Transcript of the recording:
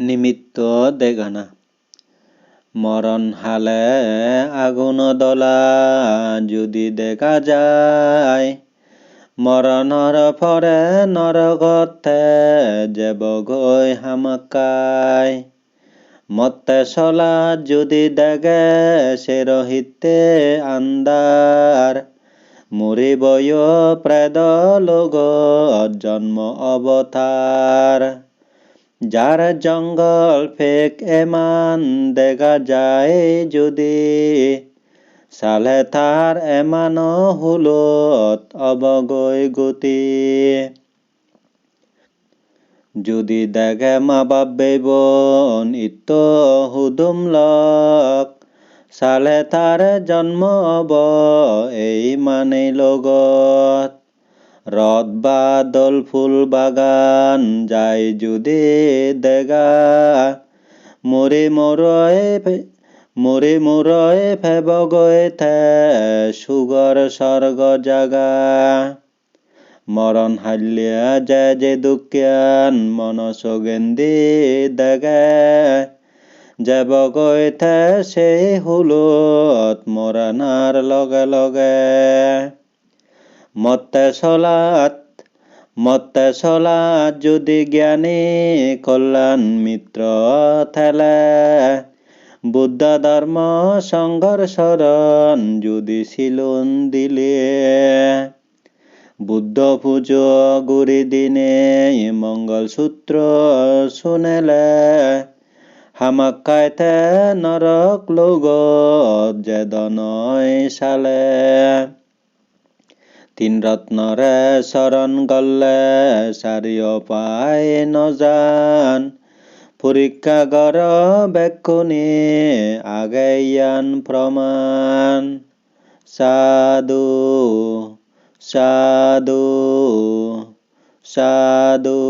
নিমিত্ত দেগানা। মরণ হালে আগুন দলা যদি দেখা যায়। মরণৰ ফৰে নৰগতে যাব গৈ হামাকাই। মতে চলা যদি দেগে সে রহিতে আন্দার মরিবয় প্রেদ লোগ জন্ম অবতার যার জঙ্গল ফেক, এমান দেখা যায় যদি। চালে তার এমান হুলত অবগৈ গতি। যদি দেখে মা বাপ বন ইত হুদুম লক চালে তার জন্ম অব এই মানে লগত। রদ বা দল ফুল বাগান যায় যদি দেগা। মরে মরয়ে মরে মরয়ে ফেব গয়ে থে, সুগর স্বর্গ জাগা। মরণ হাল্লিয়া যে যে দুঃখিয়ান মনস গেন্দি দেগে। যাব গৈ থে সেই হুলত মৰাণাৰ লগে লগে। মতে চলাত মতে চলাত যদি জ্ঞানী কল্যাণ মিত্ৰ থেলে। বুদ্ধ ধৰ্ম সংঘৰ শৰণ যদি চিলুন দিলে। বুদ্ধ পুজো গুৰি দিনে মংগল সূত্র শুনেলে হামাকাইতে নরক লোগত যেদনয় চালে তিন রত্নরে শরণ গলে চাৰিও পাই নজান পরীক্ষা কৰ বেকুনি, আগেয়ান প্ৰমাণ সাধু সাধু সাধু।